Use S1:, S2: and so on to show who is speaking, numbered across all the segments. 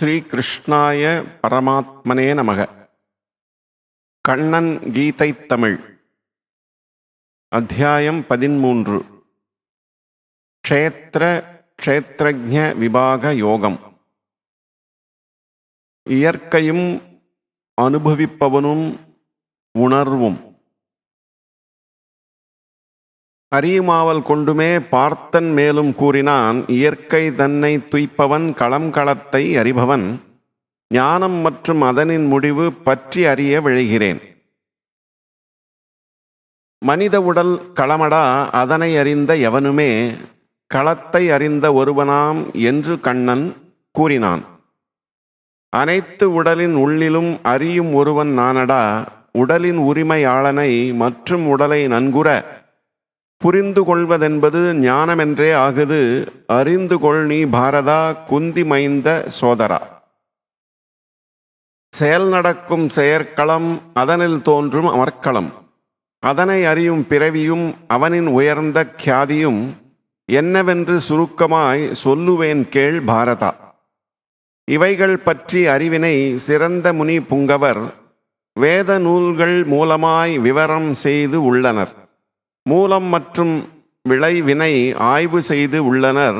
S1: ஸ்ரீகிருஷ்ணாய பரமாத்மனே நமக. கண்ணன் கீதை தமிழ். அத்தியாயம் பதிமூன்று க்ஷேத்திர க்ஷேத்திரஜ விபாக யோகம். இயற்கையும் அனுபவிப்பவனும் உணர்வும். அரியுமாவல் கொண்டுமே பார்த்தன் மேலும் கூறினான் இயற்கை தன்னை துய்ப்பவன் களம் களத்தை அறிபவன். ஞானம் மற்றும் அதனின் முடிவு பற்றி அறிய விழைகிறேன். மனித உடல் களமடா அதனை அறிந்த எவனுமே களத்தை அறிந்த ஒருவனாம் என்று கண்ணன் கூறினான். அனைத்து உடலின் உள்ளிலும் அறியும் ஒருவன் நானடா உடலின் உரிமையாளனை மற்றும் உடலை நன்குற புரிந்து கொள்வதென்பது ஞானமென்றே ஆகுது. அறிந்து கொள் நீ பாரதா குந்தி மைந்த சோதரா. செயல் நடக்கும் செயற்களம் அதனில் தோன்றும் அமர்க்களம். அதனை அறியும் பிறவியும் அவனின் உயர்ந்த கியாதியும் என்னவென்று சுருக்கமாய் சொல்லுவேன் கேள் பாரதா. இவைகள் பற்றி அறிவினை சிறந்த முனி புங்கவர் வேத நூல்கள் மூலமாய் விவரம் செய்து உள்ளனர். மூலம் மற்றும் விளைவினை ஆய்வு செய்து உள்ளனர்.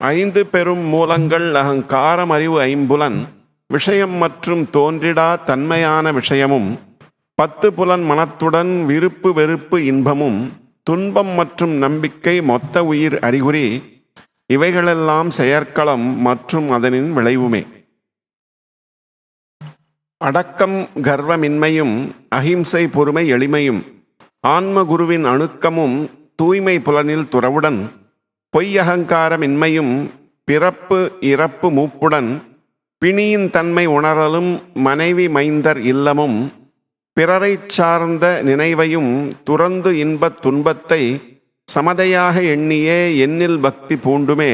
S1: ஐந்து பெரும் மூலங்கள் அகங்காரம் அறிவு ஐம்புலன் விஷயம் மற்றும் தோன்றிடா தன்மையான விஷயமும் பத்து புலன் மனத்துடன் விருப்பு வெறுப்பு இன்பமும் துன்பம் மற்றும் நம்பிக்கை மொத்த உயிர் அறிகுறி இவைகளெல்லாம் செயற்களம் மற்றும் அதனின் விளைவுமே. அடக்கம் கர்வமின்மையும் அகிம்சை பொறுமை எளிமையும் ஆன்ம குருவின் அணுக்கமும் தூய்மை புலனில் துறவுடன் பொய்யகங்காரமின்மையும் பிறப்பு இறப்பு மூப்புடன் பிணியின் தன்மை உணரலும் மனைவி மைந்தர் இல்லமும் பிறரைச் சார்ந்த நினைவையும் துறந்து இன்பத் துன்பத்தை சமதையாக எண்ணியே எண்ணில் பக்தி பூண்டுமே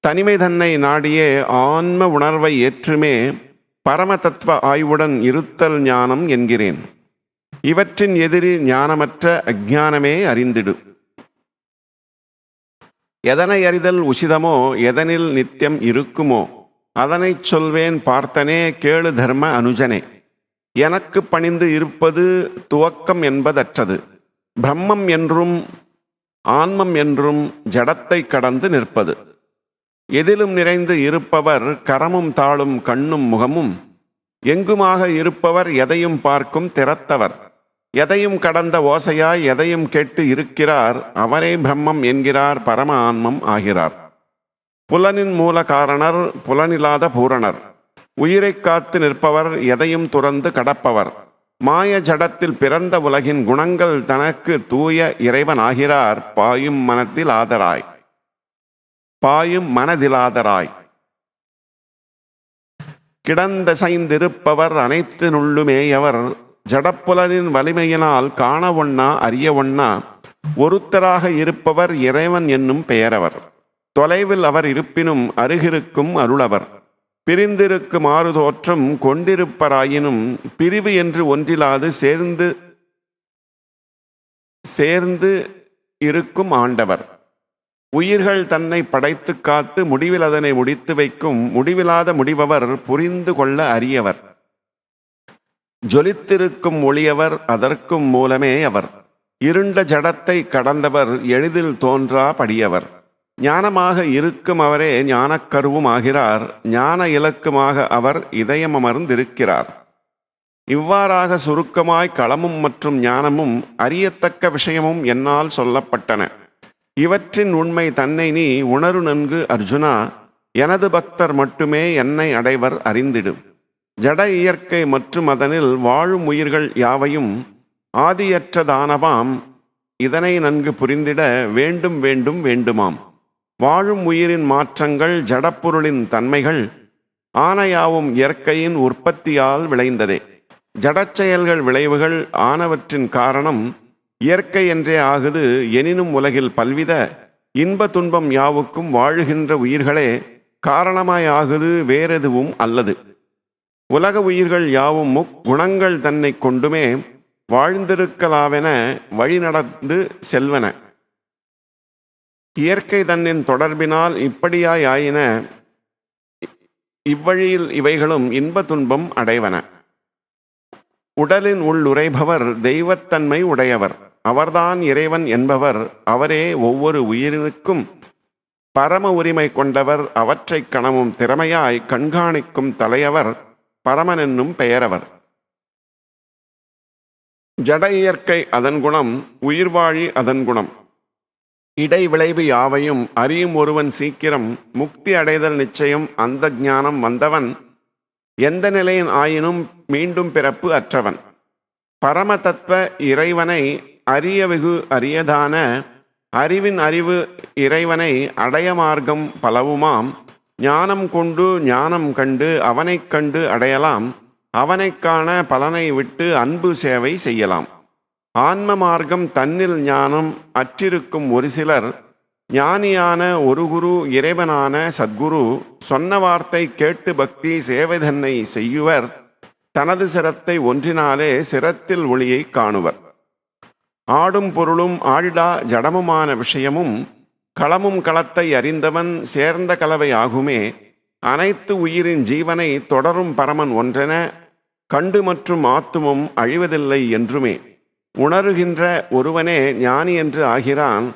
S1: தனிமை தன்னை நாடியே ஆன்ம உணர்வை ஏற்றுமே பரம தத்துவ ஆய்வுடன் இருத்தல் ஞானம் என்கிறேன். இவற்றின் எதிரி ஞானமற்ற அஜானமே அறிந்திடு. எதனை அறிதல் உசிதமோ எதனில் நித்தியம் இருக்குமோ அதனைச் சொல்வேன் பார்த்தனே கேளு தர்ம அனுஜனே. எனக்கு பணிந்து இருப்பது துவக்கம் என்பதற்றது. பிரம்மம் என்றும் ஆன்மம் என்றும் ஜடத்தை கடந்து நிற்பது. எதிலும் நிறைந்து இருப்பவர் கரமும் தாளும் கண்ணும் முகமும் எங்குமாக இருப்பவர் எதையும் பார்க்கும் திறத்தவர். எதையும் கடந்த ஓசையாய் எதையும் கேட்டு இருக்கிறார் அவரே பிரம்மம் என்கிறார் பரம ஆன்மம் ஆகிறார். புலனின் மூல காரணர் புலனில்லாத பூரணர். உயிரைக் காத்து நிற்பவர் எதையும் துறந்து கடப்பவர். மாய ஜடத்தில் பிறந்த உலகின் குணங்கள் தனக்கு தூய இறைவனாகிறார் பாயும் மனத்தில் ஆதராய். பாயும் மனதிலாதராய் கிடந்தசைந்திருப்பவர் அனைத்து நுள்ளுமேயவர் ஜடப்புலனின் வலிமையினால் காண ஒண்ணா அறிய ஒண்ணா ஒருத்தராக இருப்பவர் இறைவன் என்னும் பெயரவர். தொலைவில் அவர் இருப்பினும் அருகிருக்கும் அருளவர். பிரிந்திருக்கும் ஆறு தோற்றம் கொண்டிருப்பராயினும் பிரிவு என்று ஒன்றிலாது சேர்ந்து சேர்ந்து இருக்கும் ஆண்டவர். உயிர்கள் தன்னை படைத்து காத்து முடிவில் அதனை முடித்து வைக்கும் முடிவிலாத முடிபவர் புரிந்து கொள்ள அறியவர். ஜொலித்திருக்கும் ஒளியவர் அதற்கும் மூலமே அவர். இருண்ட ஜடத்தை கடந்தவர் எளிதில் தோன்றா படியவர். ஞானமாக இருக்கும் அவரே ஞானக்கருவும் ஆகிறார். ஞான இலக்குமாக அவர் இதயம் அமர்ந்திருக்கிறார். இவ்வாறாக சுருக்கமாய் களமும் மற்றும் ஞானமும் அறியத்தக்க விஷயமும் என்னால் சொல்லப்பட்டன. இவற்றின் உண்மை தன்னை நீ உணரு நன்கு அர்ஜுனா எனது பக்தர் மட்டுமே என்னை அடைவர் அறிந்திடும். ஜட இயற்கை மற்றும் அதனில் வாழும் உயிர்கள் யாவையும் ஆதியற்றதானவாம். இதனை நன்கு புரிந்திட வேண்டும் வேண்டும் வேண்டுமாம். வாழும் உயிரின் மாற்றங்கள் ஜடப்பொருளின் தன்மைகள் ஆனையாவும் இயற்கையின் உற்பத்தியால் விளைந்ததே. ஜடச்செயல்கள் விளைவுகள் ஆனவற்றின் காரணம் இயற்கை என்றே ஆகுது. எனினும் உலகில் பல்வித இன்ப துன்பம் யாவுக்கும் வாழுகின்ற உயிர்களே காரணமாயாகுது வேறெதுவும் அல்லது. உலக உயிர்கள் யாவும் முக்குணங்கள் தன்னை கொண்டுமே வாழ்ந்திருக்கலாவென வழிநடந்து செல்வன. இயற்கை தன்னின் தொடர்பினால் இப்படியாய் இவ்வழியில் இவைகளும் இன்ப துன்பம் அடைவன. உடலின் உள்ளுரைபவர் தெய்வத்தன்மை உடையவர். அவர்தான் இறைவன் என்பவர். அவரே ஒவ்வொரு உயிரினுக்கும் பரம உரிமை கொண்டவர். அவற்றைக் கணமும் திறமையாய் கண்காணிக்கும் தலையவர். பரமன் என்னும் பெயரவர். ஜட இயற்கை அதன் குணம் உயிர்வாழி அதன் குணம். இடைவிளைவு யாவையும் அறியும் ஒருவன் சீக்கிரம் முக்தி அடைதல் நிச்சயம் அந்த ஞானம் வந்தவன் எந்த நிலையின் ஆயினும் மீண்டும் பிறப்பு அற்றவன். பரம தத்துவ இறைவனை அரிய வெகு அரியதான அறிவின் அறிவு இறைவனை அடைய மார்க்கம் பலவுமாம் ஞானம் கொண்டு ஞானம் கண்டு அவனைக் கண்டு அடையலாம். அவனைக்கான பலனை விட்டு அன்பு சேவை செய்யலாம். ஆன்ம மார்க்கம் தன்னில் ஞானம் அற்றிருக்கும் ஒரு சிலர் ஞானியான ஒரு குரு இறைவனான சத்குரு சொன்ன வார்த்தை கேட்டு பக்தி சேவை தன்னை செய்யுவர். தனது சிரத்தை ஒன்றினாலே சிரத்தில் ஒளியை காணுவர். ஆடும் பொருளும் ஆழிடா ஜடமுமான விஷயமும் களமும் களத்தை அறிந்தவன் சேர்ந்த கலவை ஆகுமே. அனைத்து உயிரின் ஜீவனை தொடரும் பரமன் ஒன்றென கண்டு மற்றும் ஆத்துமம் அழிவதில்லை என்றுமே. உணருகின்ற ஒருவனே ஞானி என்று ஆகிறான்.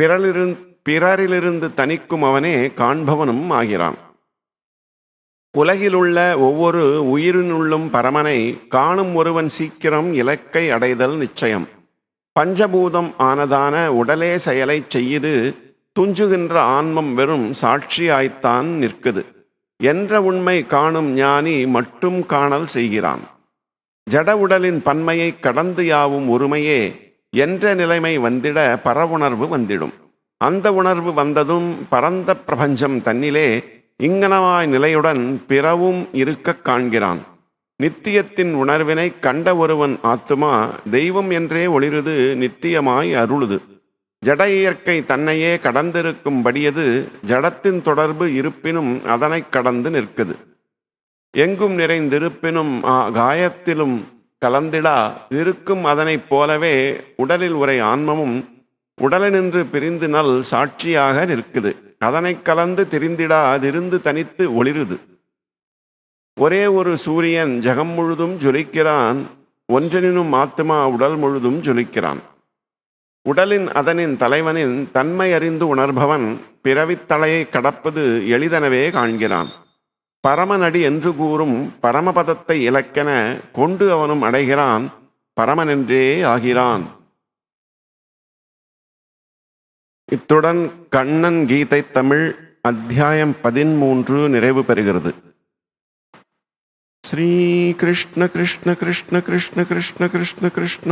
S1: பிறலிருந் பிறரிலிருந்து தனிக்கும் அவனே காண்பவனும் ஆகிறான். உலகிலுள்ள ஒவ்வொரு உயிரினுள்ளும் பரமனை காணும் ஒருவன் சீக்கிரம் இலக்கை அடைதல் நிச்சயம். பஞ்சபூதம் ஆனதான உடலே செயலை செய்யுது. துஞ்சுகின்ற ஆன்மம் வெறும் சாட்சியாய்த்தான் நிற்குது. என்ற உண்மை காணும் ஞானி மட்டும் காணல் செய்கிறான். ஜட உடலின் பன்மையை கடந்து யாவும் ஒருமையே என்ற நிலைமை வந்திட பரவுணர்வு வந்திடும். அந்த உணர்வு வந்ததும் பரந்த பிரபஞ்சம் தன்னிலே இங்கனவாய் நிலையுடன் பிறவும் இருக்கக் காண்கிறான். நித்தியத்தின் உணர்வினை கண்ட ஒருவன் ஆத்துமா தெய்வம் என்றே ஒளிருது நித்தியமாய் அருளுது. ஜட இயற்கை தன்னையே கடந்திருக்கும்படியது ஜடத்தின் தொடர்பு இருப்பினும் அதனைக் கடந்து நிற்குது. எங்கும் நிறைந்திருப்பினும் ஆ காயத்திலும் கலந்திடா இருக்கும் அதனைப் போலவே உடலில் உரை ஆன்மமும் உடலினின்று பிரிந்து நல் சாட்சியாக நிற்குது. அதனைக் கலந்து திரிந்திடா அதிருந்து தனித்து ஒளிருது. ஒரே ஒரு சூரியன் ஜகம் முழுதும் ஜொலிக்கிறான் ஒன்றனினும் ஆத்மா உடல் முழுதும் ஜொலிக்கிறான். உடலின் அதனின் தலைவனின் தன்மை அறிந்து உணர்பவன் பிறவித்தலையை கடப்பது எளிதனவே காண்கிறான். பரமநடி என்று கூறும் பரமபதத்தை இலக்கென கொண்டு அவனும் அடைகிறான் பரமனென்றே ஆகிறான். இத்துடன் கண்ணன் கீதை தமிழ் அத்தியாயம் பதிமூன்று நிறைவு பெறுகிறது. ஸ்ரீ கிருஷ்ண கிருஷ்ண கிருஷ்ண கிருஷ்ண கிருஷ்ண கிருஷ்ண கிருஷ்ண.